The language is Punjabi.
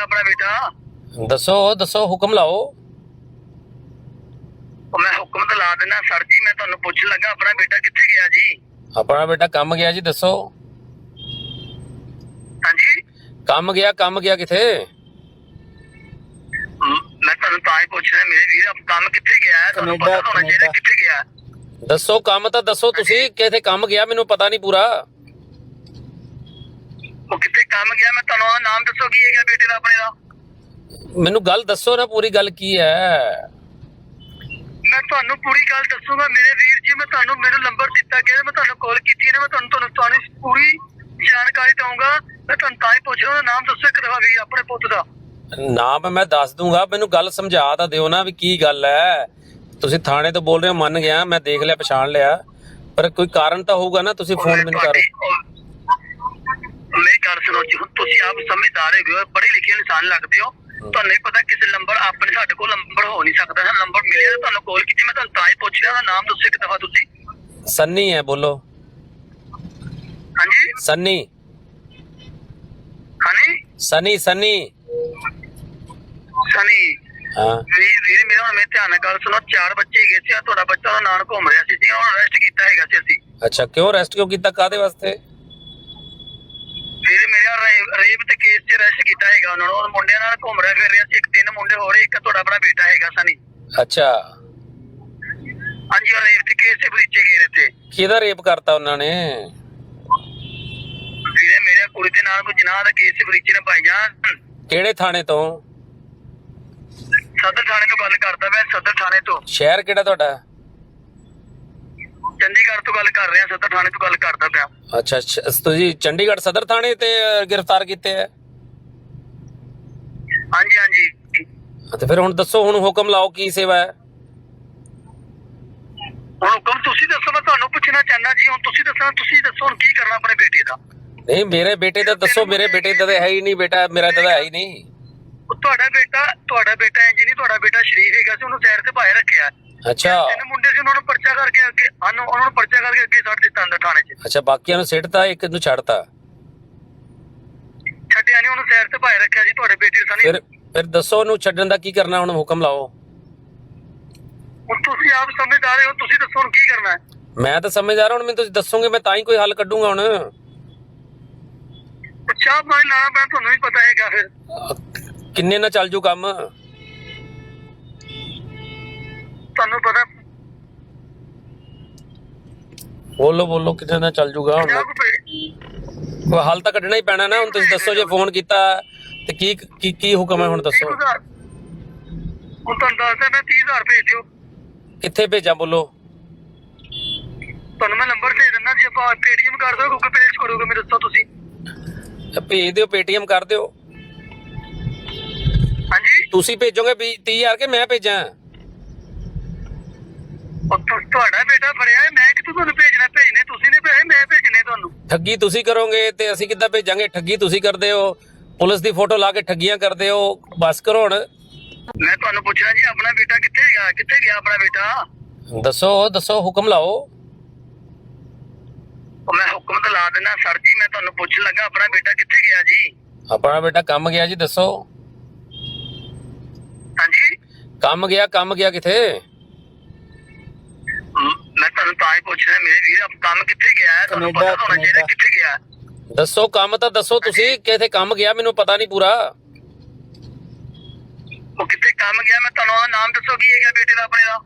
ਗਿਆ ਆਪਣਾ ਬੇਟਾ? ਦੱਸੋ ਦੱਸੋ ਹੁਕਮ ਲਾਓ। ਉਹ ਮੈਂ ਹੁਕਮ ਤਾਂ ਲਾ ਦਿੰਦਾ ਸਰ ਜੀ ਮੈਂ ਤੁਹਾਨੂੰ ਪੁੱਛ ਲੱਗਾ ਆਪਣਾ ਬੇਟਾ ਕਿੱਥੇ ਗਿਆ ਜੀ? ਆਪਣਾ ਬੇਟਾ ਕੰਮ ਗਿਆ ਜੀ ਦੱਸੋ। ਹਾਂਜੀ? ਕੰਮ ਗਿਆ ਕੰਮ ਗਿਆ ਕਿਥੇ? ਮ- ਤੁਹਾਨੂੰ ਤਾਂ ਹੀ ਪੁੱਛ ਰਿਹਾ ਮੇਰੇ ਵੀਰ ਆਪ ਕੰਮ ਕਿੱਥੇ ਗਿਆ ਹੈ? ਤੁਹਾਨੂੰ ਪਤਾ ਹੋਣਾ ਚਾਹੀਦਾ। ਕਿੱਥੇ ਗਿਆ? ਦੱਸੋ ਕੰਮ ਤਾਂ ਦੱਸੋ ਤੁਸੀਂ ਕਿਥੇ ਕੰਮ ਗਿਆ ਮੈਨੂੰ ਪਤਾ ਨਹੀਂ ਪੂਰਾ। ਉਹ ਕਿੱਥੇ ਕੰਮ ਗਿਆ? ਮੈਂ ਤੁਹਾਨੂੰ ਉਹਦਾ ਨਾਮ ਦੱਸੋ ਕੀ ਹੈਗਾ ਬੇਟੇ ਦਾ ਆਪਣੇ ਦਾ? ਮੈਨੂੰ ਗੱਲ ਦੱਸੋ ਨਾ ਪੂਰੀ ਗੱਲ ਕੀ ਹੈ? ਮੈਂ ਤੁਹਾਨੂੰ ਪੂਰੀ ਗੱਲ ਦੱਸੂਗਾ ਮੇਰੇ ਵੀਰ ਜੀ ਮੈਂ ਤੁਹਾਨੂੰ ਮੈਨੂੰ ਨੰਬਰ ਦਿੱਤਾ ਗਿਆ ਮੈਂ ਤੁਹਾਨੂੰ ਕਾਲ ਕੀਤੀ ਹੈ ਨਾ ਮੈਂ ਤੁਹਾਨੂੰ ਤੁਹਾਨੂੰ ਤੁਹਾਨੂੰ ਪੂਰੀ ਜਾਣਕਾਰੀ ਦਊਂਗਾ। ਮੈਂ ਤੁਹਾਨੂੰ ਤਾਂ ਹੀ ਪੁੱਛ ਰਿਹਾ ਉਹਦਾ ਨਾਮ ਦੱਸੋ ਇੱਕ ਦਫਾ ਵੀ ਆਪਣੇ ਪੁੱਤ ਦਾ। ਨਾਮ ਮੈਂ ਦੱਸ ਦੂੰਗਾ ਮੈਨੂੰ ਗੱਲ ਸਮਝਾ ਤਾਂ ਦਿਓ ਨਾ ਵੀ ਕੀ ਗੱਲ ਹੈ। ਤੁਸੀਂ ਥਾਣੇ ਤੋਂ ਬੋਲ ਰਹੇ ਹੋ ਮੰਨ ਗਿਆ ਮੈਂ ਦੇਖ ਲਿਆ ਪਛਾਣ ਲਿਆ। ਪਰ ਕੋਈ ਕਾਰਨ ਤਾਂ ਹੋਊਗਾ ਨਾ ਤੁਸੀਂ ਫੋਨ ਮੈਨੂੰ ਕਰ। ਮੇਰੀ ਗੱਲ ਸੁਣੋ ਜੀ ਹੁਣ ਤੁਸੀਂ ਆਪ ਸਮਝਦਾਰ ਹੈਗੇ ਹੋ ਪੜ੍ਹੇ ਲਿਖੇ ਇਨਸਾਨ ਲੱਗਦੇ ਹੋ ਤੁਹਾਨੂੰ ਨਹੀਂ ਪਤਾ ਕਿਸੇ ਨੰਬਰ ਆਪਣੇ ਸਾਡੇ ਕੋਲ ਨੰਬਰ ਹੋ ਨਹੀਂ ਸਕਦਾ ਹੈ ਨੰਬਰ ਮਿਲਿਆ ਤੁਹਾਨੂੰ ਕਾਲ ਕੀਤੀ ਮੈਂ ਤੁਹਾਨੂੰ ਤਾਂ ਹੀ ਪੁੱਛ ਰਿਹਾ ਨਾਮ ਦੱਸੋ ਇੱਕ ਦਫਾ ਤੁਸੀਂ। ਸੰਨੀ ਹੈ ਬੋਲੋ। ਹਾਂਜੀ? ਸੰਨੀ। ਹਾਂਜੀ? ਸਨੀ ਸਨੀ। ਸਨੀ। ਹਾਂ। ਵੀਰ ਵੀਰ ਮੇਰਾ ਹੁਣ ਮੇਰੇ ਧਿਆਨ ਨਾਲ ਗੱਲ ਸੁਣੋ ਚਾਰ ਬੱਚੇ ਹੈਗੇ ਸੀ ਆ ਤੁਹਾਡਾ ਬੱਚਾ ਦਾ ਨਾਲ ਘੁੰਮ ਰਿਹਾ ਸੀ ਜੀ ਹੁਣ ਅਰੈਸਟ ਕੀਤਾ ਹੈਗਾ ਸੀ ਅਸੀਂ। ਅੱਛਾ ਕਿਉਂ ਅਰੈਸਟ ਕਿਉਂ ਕੀਤਾ ਕਾਦੇ ਵਾਸਤੇ? ਵੀਰ ਮੇਰਾ ਰੇਪ ਤੇ ਕੇਸ 'ਚ ਅਰੈਸਟ ਕੀਤਾ ਹੈਗਾ ਉਹਨਾਂ ਨੂੰ। ਉਹ ਮੁੰਡਿਆਂ ਨਾਲ ਘੁੰਮ ਰਿਹਾ ਫਿਰ ਰਿਹਾ ਸੀ ਇੱਕ ਤਿੰਨ ਮੁੰਡੇ ਹੋ ਰਹੇ ਇੱਕ ਤੁਹਾਡਾ ਆਪਣਾ ਬੇਟਾ ਹੈਗਾ ਸਨੀ। ਅੱਛਾ। ਹਾਂਜੀ ਉਹ ਰੇਪ ਤੇ ਕੇਸ 'ਚ ਬਰੀਚੇ ਗਏ ਤੇ ਕਿਹਦਾ ਰੇਪ ਕਰਤਾ ਉਹਨਾਂ ਨੇ? ਵੀਰੇ ਮੇਰੇ ਕੁੜੀ ਦੇ ਨਾਲ ਕੋਈ ਜਨਾਹ ਦਾ ਕੇਸ 'ਚ ਬਰੀਚੇ ਨੇ ਭਾਈ ਜਾਨ। ਕਿਹੜੇ ਥਾਣੇ ਤੋਂ? ਸਦਰ ਥਾਣੇ ਤੋਂ ਗੱਲ ਕਰਦਾ ਮੈਂ ਸਦਰ ਥਾਣੇ ਤੋਂ। ਸ਼ਹਿਰ ਕਿਹੜਾ ਤੁਹਾਡਾ? ਚੰਡੀਗੜ੍ਹ ਤੋਂ ਗੱਲ ਕਰ ਰਿਹਾ ਸਦਰ ਥਾਣੇ ਤੋਂ ਗੱਲ ਕਰਦਾ ਪਿਆ। ਅੱਛਾ ਸ਼- ਤੁਸੀਂ ਚੰਡੀਗੜ੍ਹ ਸਦਰ ਥਾਣੇ ਤੇ ਗ੍ਰਿਫਤਾਰ ਕੀਤੇ ਹੈ ਹਾਂਜੀ ਹਾਂਜੀ। ਤੇ ਫਿਰ ਹੁਣ ਦੱਸੋ ਹੁਣ ਹੁਕਮ ਲਾਓ ਕੀ ਸੇਵਾ ਹੈ? ਹੁਣ ਹੁਕਮ ਤੁਸੀਂ ਦੱਸੋ ਮੈਂ ਤੁਹਾਨੂੰ ਪੁੱਛਣਾ ਚਾਹੁੰਦਾ ਜੀ ਹੁਣ ਤੁਸੀਂ ਦੱਸਣਾ ਤੁਸੀਂ ਦੱਸੋ ਹੁਣ ਕੀ ਕਰਨਾ ਆਪਣੇ ਬੇਟੇ ਦਾ। ਨਹੀਂ ਮੇਰੇ ਬੇਟੇ ਦਾ ਦੱਸੋ ਮੇਰੇ ਬੇਟੇ ਦਾ ਤਾਂ ਹੈ ਹੀ ਨਹੀਂ ਬੇਟਾ ਮੇਰਾ ਤਾਂ ਹੈ ਹੀ ਨਹੀਂ। ਤੁਹਾਡਾ ਬੇਟਾ ਤੁਹਾਡਾ ਬੇਟਾ ਇੰਜ ਨਹੀਂ ਤੁਹਾਡਾ ਬੇਟਾ ਸ਼ਰੀਫ ਹੈਗਾ ਸੀ ਉਹਨੂੰ ਸਾਈਡ ਤੇ ਪਾਏ ਰੱਖਿਆ। ਅੱਛਾ। ਤਿੰਨ ਮੁੰਡੇ ਸੀ ਉਹਨਾਂ ਨੂੰ ਪਰਚਾ ਕਰਕੇ ਅੱਗੇ ਸਾਨੂੰ ਉਹਨਾਂ ਨੂੰ ਪਰਚਾ ਕਰਕੇ ਅੱਗੇ ਛੱਡ ਦਿੱਤਾ ਅੰਦਰ ਥਾਣੇ 'ਚ। ਅੱਛਾ ਬਾਕੀਆਂ ਨੂੰ ਸਿੱਟਤਾ ਇੱਕ ਨੂੰ ਛੱਡਤਾ? ਛੱਡਿਆ ਨਹੀਂ ਉਹਨੂੰ ਸਾਈਡ ਤੇ ਪਾਏ ਰੱਖਿਆ ਜੀ ਤੁਹਾਡੇ ਬੇਟੇ ਸਨੀ ਫਿਰ ਫਿਰ ਦੱਸੋ ਉਹਨੂੰ ਛੱਡਣ ਦਾ ਕੀ ਕਰਨਾ ਹੁਣ ਹੁਕਮ ਲਾਓ। ਹੁਣ ਤੁਸੀਂ ਆਪ ਸਮਝਦਾਰ ਹੋ ਤੁਸੀਂ ਦੱਸੋ ਹੁਣ ਕੀ ਕਰਨਾ ਹੈ। ਮੈਂ ਤਾਂ ਸਮਝਦਾਰ ਹਾਂ, ਹੁਣ ਮੈਨੂੰ ਤੁਸੀਂ ਦੱਸੋਗੇ ਮੈਂ ਤਾਂ ਹੀ ਕੋਈ ਹੱਲ ਕੱਢੂੰਗਾ ਹੁਣ। ਚਾਹ ਪਾਣੀ ਲਾਣਾ ਪੈਣਾ ਤੁਹਾਨੂੰ ਵੀ ਪਤਾ ਹੈਗਾ ਫਿਰ। ਕਿੰਨੇ ਨਾਲ ਚੱਲ ਜੂ ਕੰਮ? ਤੁਹਾਨੂੰ ਪਤਾ ਬੋਲੋ ਬੋਲੋ ਕਿੰਨੇ ਨਾਲ ਚੱਲ ਜੂਗਾ ਹੁਣ। ਕੋਈ ਹੱਲ ਤਾਂ ਕੱਢਣਾ ਹੀ ਪੈਣਾ ਨਾ ਹੁਣ ਤੁਸੀਂ ਦੱਸੋ ਜੇ ਫੋਨ ਕੀਤਾ ਤੇ ਕੀ ਕੀ ਕੀ ਹੁਕਮ ਹੈ ਹੁਣ ਦੱਸੋ। ਹੁਣ ਤੁਹਾਨੂੰ ਦੱਸਦਾ ਮੈਂ 30000 ਭੇਜ ਦਿਓ। ਕਿੱਥੇ ਭੇਜਾਂ ਬੋਲੋ। ਤੁਹਾਨੂੰ ਮੈਂ ਨੰਬਰ ਭੇਜ ਦਿੰਦਾ ਜੀ ਆਪਾਂ ਪੇਟੀਐਮ ਕਰ ਦਿਓ ਗੂਗਲ ਪੇ ਕਰੋਗੇ ਮੈਨੂੰ ਦੱਸੋ ਤੁਸੀਂ। ਭੇਜ ਦਿਓ ਪੇਟੀਐਮ ਕਰ ਦਿਓ। ਹਾਂਜੀ? ਤੁਸੀਂ ਭੇਜੋਗੇ 30000 ਕੇ ਮੈਂ ਭੇਜਾਂ? ਉਹ ਤੁ- ਤੁਹਾਡਾ ਬੇਟਾ ਫੜਿਆ ਹੈ, ਮੈਂ ਕਿੱਥੋਂ ਤੁਹਾਨੂੰ ਭੇਜਣਾ ਭੇਜਨੇ ਤੁਸੀਂ ਨੇ ਭੇਜੇ ਮੈਂ ਭੇਜਨੇ ਤੁਹਾਨੂੰ। ਠੱਗੀ ਤੁਸੀਂ ਕਰੋਗੇ ਤੇ ਅਸੀਂ ਕਿੱਦਾਂ ਭੇਜਾਂਗੇ? ਠੱਗੀ ਤੁਸੀਂ ਕਰਦੇ ਹੋ ਪੁਲਿਸ ਦੀ ਫੋਟੋ ਲਾ ਕੇ ਠੱਗੀਆਂ ਕਰਦੇ ਹੋ ਬਸ ਕਰੋ ਹੁਣ। ਮੈਂ ਤੁਹਾਨੂੰ ਪੁੱਛਣਾ ਜੀ ਆਪਣਾ ਬੇਟਾ ਕਿੱਥੇ ਗਿਆ ਕਿੱਥੇ ਗਿਆ ਆਪਣਾ ਬੇਟਾ? ਦੱਸੋ ਦੱਸੋ ਹੁਕਮ ਲਾਓ। ਉਹ ਮੈਂ ਹੁਕਮ ਤਾਂ ਲਾ ਦਿੰਦਾ ਸਰ ਜੀ ਮੈਂ ਤੁਹਾਨੂੰ ਪੁੱਛ ਲੱਗਾ ਆਪਣਾ ਬੇਟਾ ਕਿੱਥੇ ਗਿਆ ਜੀ? ਆਪਣਾ ਬੇਟਾ ਕੰਮ ਗਿਆ ਜੀ ਦੱਸੋ। ਹਾਂਜੀ? ਕੰਮ ਗਿਆ ਕੰਮ ਗਿਆ ਕਿਥੇ? ਤਾਂ ਹੀ ਪੁੱਛ ਰਿਹਾ ਮੇਰੇ ਵੀਰ ਆਪ ਕੰਮ ਕਿੱਥੇ ਗਿਆ ਹੈ? ਤੁਹਾਨੂੰ ਪਤਾ ਕੈਨੇਡਾ, ਤਾਂ ਹੋਣਾ ਚਾਹੀਦਾ ਕੈਨੇਡਾ। ਕਿੱਥੇ ਗਿਆ ਹੈ? ਦੱਸੋ ਕੰਮ ਤਾਂ ਦੱਸੋ ਤੁਸੀਂ ਕਿਥੇ ਕੰਮ ਗਿਆ ਮੈਨੂੰ ਪਤਾ ਨਹੀਂ ਪੂਰਾ ਉਹ ਕਿੱਥੇ ਕੰਮ ਗਿਆ ਮੈਂ ਤੁਹਾਨੂੰ ਉਹਦਾ ਨਾਮ ਦੱਸੋ ਕੀ ਹੈਗਾ ਬੇਟੇ ਦਾ ਆਪਣੇ ਦਾ